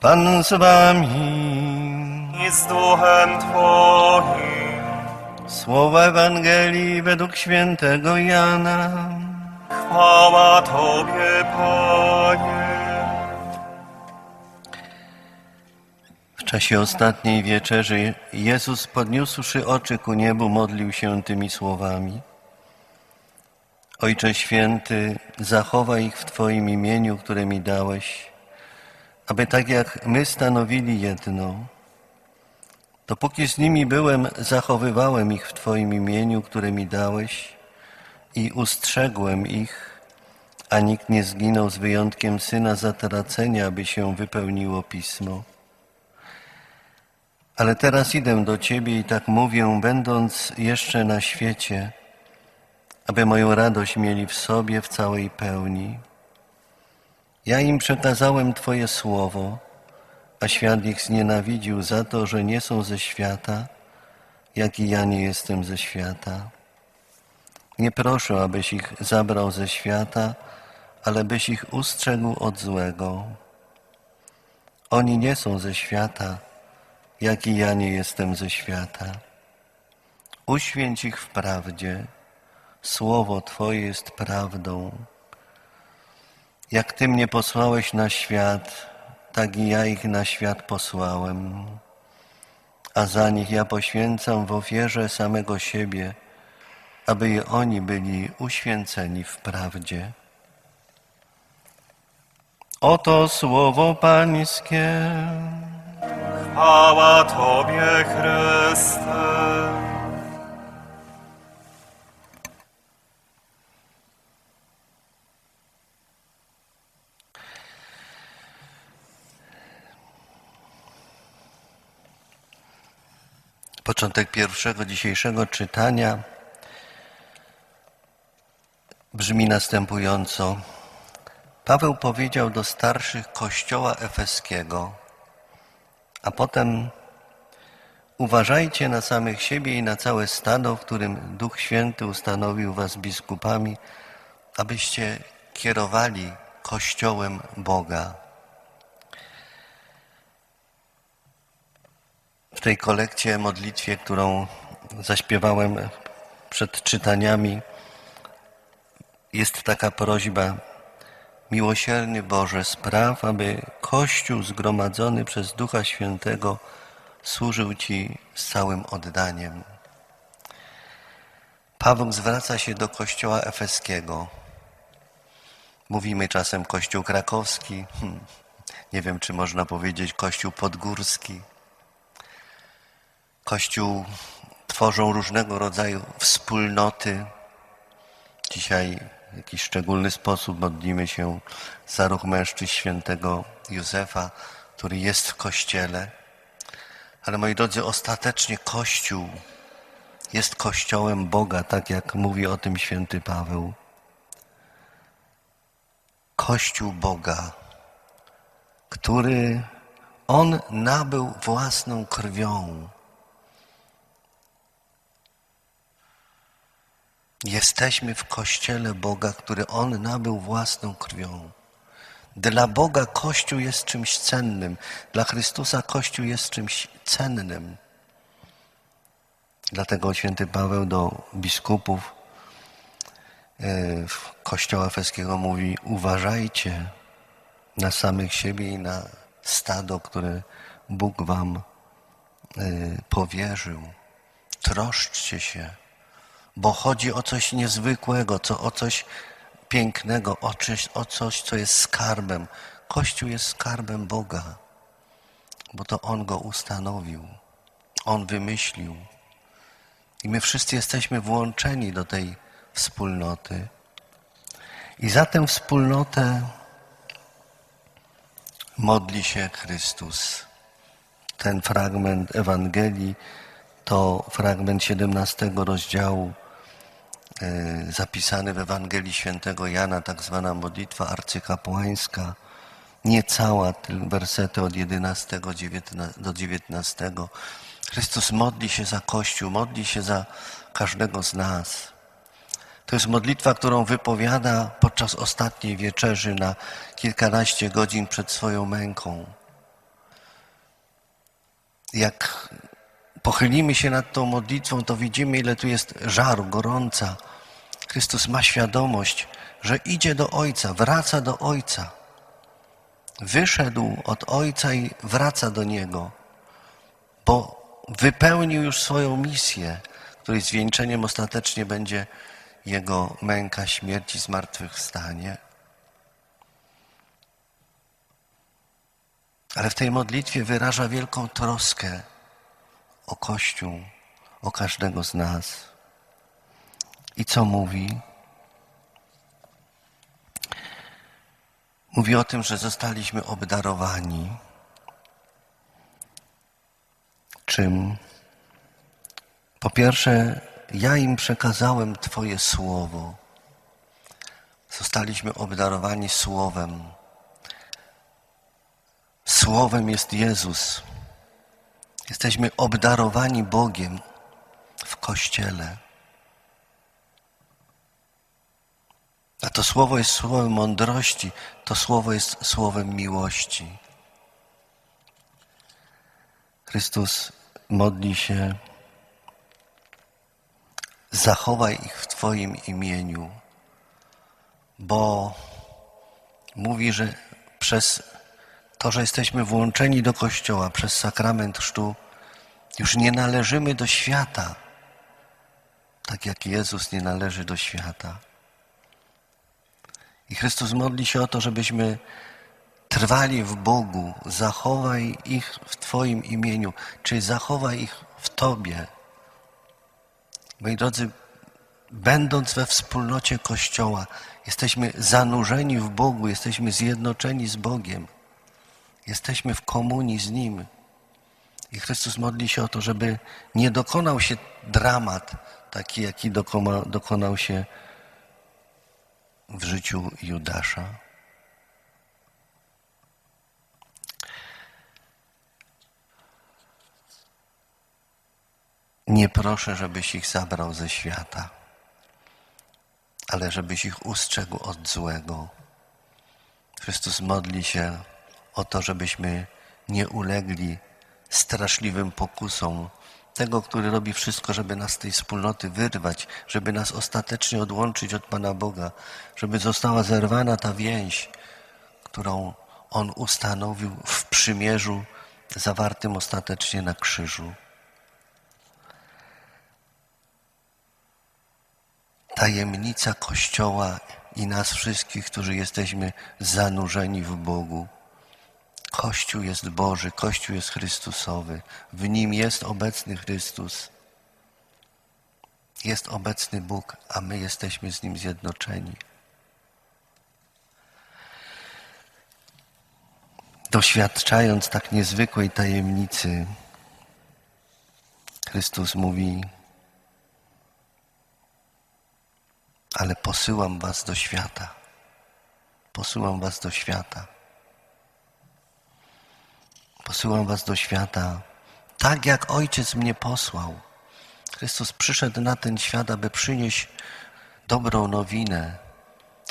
Pan z wami. i z duchem Twoim. Słowa Ewangelii według świętego Jana. Chwała Tobie, Panie. W czasie ostatniej wieczerzy Jezus podniósłszy oczy ku niebu modlił się tymi słowami. Ojcze Święty, zachowaj ich w Twoim imieniu, które mi dałeś, aby tak jak my stanowili jedno, dopóki z nimi byłem, zachowywałem ich w Twoim imieniu, które mi dałeś i ustrzegłem ich, a nikt nie zginął z wyjątkiem Syna zatracenia, aby się wypełniło Pismo. Ale teraz idę do Ciebie i tak mówię, będąc jeszcze na świecie, aby moją radość mieli w sobie w całej pełni. Ja im przekazałem Twoje słowo, a świat ich znienawidził za to, że nie są ze świata, jak i ja nie jestem ze świata. Nie proszę, abyś ich zabrał ze świata, ale byś ich ustrzegł od złego. Oni nie są ze świata, jak i ja nie jestem ze świata. Uświęć ich w prawdzie. Słowo Twoje jest prawdą. Jak Ty mnie posłałeś na świat, tak i ja ich na świat posłałem. A za nich ja poświęcam w ofierze samego siebie, aby i oni byli uświęceni w prawdzie. Oto słowo Pańskie. Chwała Tobie, Chryste. Początek pierwszego dzisiejszego czytania brzmi następująco. Paweł powiedział do starszych kościoła efeskiego, a potem uważajcie na samych siebie i na całe stado, w którym Duch Święty ustanowił was biskupami, abyście kierowali kościołem Boga. W tej kolekcie, modlitwie, którą zaśpiewałem przed czytaniami, jest taka prośba. Miłosierny Boże, spraw, aby Kościół zgromadzony przez Ducha Świętego służył Ci z całym oddaniem. Paweł zwraca się do Kościoła Efeskiego. Mówimy czasem Kościół krakowski, hmm, nie wiem, czy można powiedzieć Kościół podgórski. Kościół tworzą różnego rodzaju wspólnoty. Dzisiaj w jakiś szczególny sposób modlimy się za ruch mężczyzn świętego Józefa, który jest w Kościele. Ale moi drodzy, ostatecznie Kościół jest Kościołem Boga, tak jak mówi o tym święty Paweł. Kościół Boga, który On nabył własną krwią. Jesteśmy w Kościele Boga, który On nabył własną krwią. Dla Boga Kościół jest czymś cennym, dla Chrystusa Kościół jest czymś cennym. Dlatego święty Paweł do biskupów e, Kościoła Efeskiego mówi: Uważajcie na samych siebie i na stado, które Bóg Wam e, powierzył. Troszczcie się bo chodzi o coś niezwykłego, co, o coś pięknego, o coś, o coś, co jest skarbem. Kościół jest skarbem Boga, bo to On go ustanowił, On wymyślił. I my wszyscy jesteśmy włączeni do tej wspólnoty. I za tę wspólnotę modli się Chrystus. Ten fragment Ewangelii to fragment 17 rozdziału zapisany w Ewangelii Świętego Jana, tak zwana modlitwa arcykapłańska, niecała, wersety od 11 do 19. Chrystus modli się za Kościół, modli się za każdego z nas. To jest modlitwa, którą wypowiada podczas ostatniej wieczerzy na kilkanaście godzin przed swoją męką. jak pochylimy się nad tą modlitwą, to widzimy, ile tu jest żaru, gorąca. Chrystus ma świadomość, że idzie do Ojca, wraca do Ojca. Wyszedł od Ojca i wraca do Niego, bo wypełnił już swoją misję, której zwieńczeniem ostatecznie będzie Jego męka, śmierć i zmartwychwstanie. Ale w tej modlitwie wyraża wielką troskę o Kościół, o każdego z nas. I co mówi? Mówi o tym, że zostaliśmy obdarowani. Czym? Po pierwsze, ja im przekazałem Twoje słowo. Zostaliśmy obdarowani słowem. Słowem jest Jezus. Jesteśmy obdarowani Bogiem w Kościele. A to słowo jest słowem mądrości, to słowo jest słowem miłości. Chrystus modli się, zachowaj ich w Twoim imieniu, bo mówi, że przez to, że jesteśmy włączeni do Kościoła przez sakrament chrztu, już nie należymy do świata, tak jak Jezus nie należy do świata. I Chrystus modli się o to, żebyśmy trwali w Bogu, zachowaj ich w Twoim imieniu, czyli zachowaj ich w Tobie. Moi drodzy, będąc we wspólnocie Kościoła, jesteśmy zanurzeni w Bogu, jesteśmy zjednoczeni z Bogiem. Jesteśmy w komunii z Nim. I Chrystus modli się o to, żeby nie dokonał się dramat taki, jaki dokona, dokonał się w życiu Judasza. Nie proszę, żebyś ich zabrał ze świata, ale żebyś ich ustrzegł od złego. Chrystus modli się o to, żebyśmy nie ulegli straszliwym pokusom tego, który robi wszystko, żeby nas z tej wspólnoty wyrwać, żeby nas ostatecznie odłączyć od Pana Boga, żeby została zerwana ta więź, którą On ustanowił w przymierzu zawartym ostatecznie na krzyżu. Tajemnica Kościoła i nas wszystkich, którzy jesteśmy zanurzeni w Bogu. Kościół jest Boży, Kościół jest Chrystusowy. W nim jest obecny Chrystus. Jest obecny Bóg, a my jesteśmy z nim zjednoczeni. Doświadczając tak niezwykłej tajemnicy, Chrystus mówi: Ale posyłam Was do świata. Posyłam Was do świata. Posyłam was do świata, tak jak Ojciec mnie posłał. Chrystus przyszedł na ten świat, aby przynieść dobrą nowinę,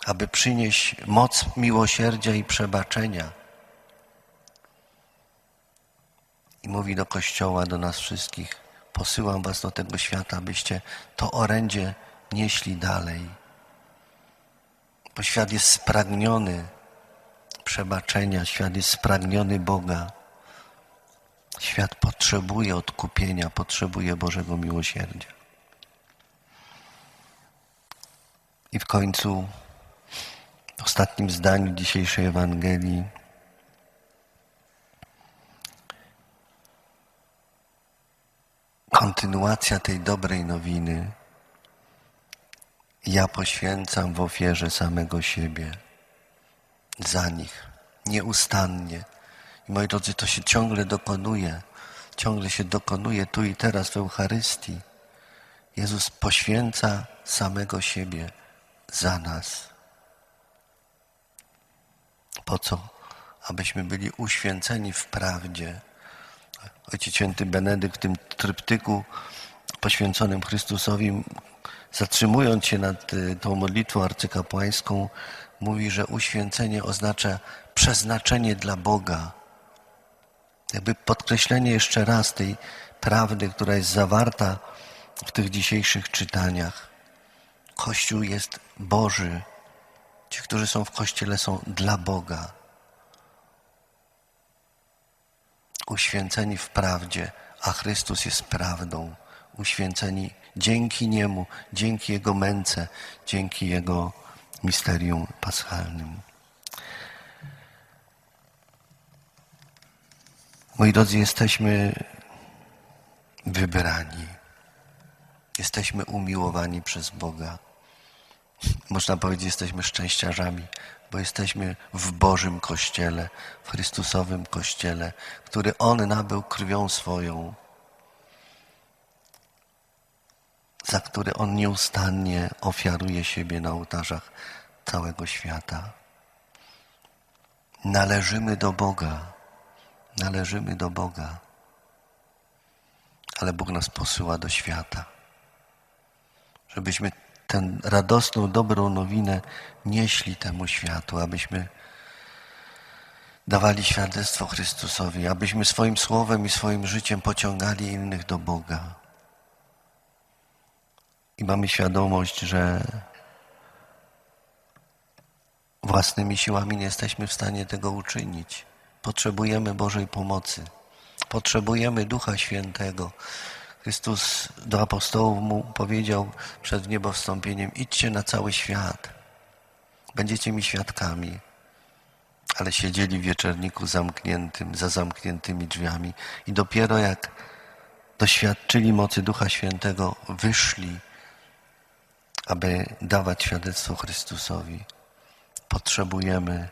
aby przynieść moc miłosierdzia i przebaczenia. I mówi do Kościoła, do nas wszystkich, posyłam was do tego świata, abyście to orędzie nieśli dalej. Bo świat jest spragniony przebaczenia, świat jest spragniony Boga. Świat potrzebuje odkupienia, potrzebuje Bożego miłosierdzia. I w końcu, w ostatnim zdaniu dzisiejszej Ewangelii, kontynuacja tej dobrej nowiny. Ja poświęcam w ofierze samego siebie za nich, nieustannie. Moi drodzy, to się ciągle dokonuje, ciągle się dokonuje tu i teraz w Eucharystii. Jezus poświęca samego siebie za nas. Po co? Abyśmy byli uświęceni w prawdzie. Ojciec Święty Benedykt w tym tryptyku poświęconym Chrystusowi, zatrzymując się nad y, tą modlitwą arcykapłańską, mówi, że uświęcenie oznacza przeznaczenie dla Boga. Jakby podkreślenie jeszcze raz tej prawdy, która jest zawarta w tych dzisiejszych czytaniach. Kościół jest Boży. Ci, którzy są w Kościele, są dla Boga. Uświęceni w prawdzie, a Chrystus jest prawdą. Uświęceni dzięki Niemu, dzięki Jego męce, dzięki Jego misterium paschalnym. Moi drodzy, jesteśmy wybrani. Jesteśmy umiłowani przez Boga. Można powiedzieć, jesteśmy szczęściarzami, bo jesteśmy w Bożym Kościele, w Chrystusowym Kościele, który On nabył krwią swoją, za który On nieustannie ofiaruje siebie na ołtarzach całego świata. Należymy do Boga, należymy do Boga, ale Bóg nas posyła do świata żebyśmy tę radosną, dobrą nowinę nieśli temu światu, abyśmy dawali świadectwo Chrystusowi, abyśmy swoim słowem i swoim życiem pociągali innych do Boga. I mamy świadomość, że własnymi siłami nie jesteśmy w stanie tego uczynić. Potrzebujemy Bożej pomocy. Potrzebujemy Ducha Świętego, Chrystus do apostołów mu powiedział przed niebowstąpieniem: idźcie na cały świat, będziecie mi świadkami. Ale siedzieli w wieczerniku zamkniętym, za zamkniętymi drzwiami i dopiero jak doświadczyli mocy Ducha Świętego, wyszli, aby dawać świadectwo Chrystusowi. Potrzebujemy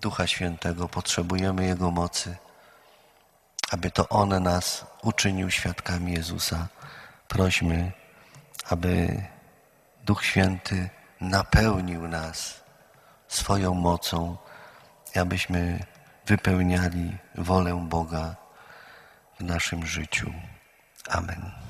Ducha Świętego, potrzebujemy Jego mocy aby to On nas uczynił świadkami Jezusa. Prośmy, aby Duch Święty napełnił nas swoją mocą abyśmy wypełniali wolę Boga w naszym życiu. Amen.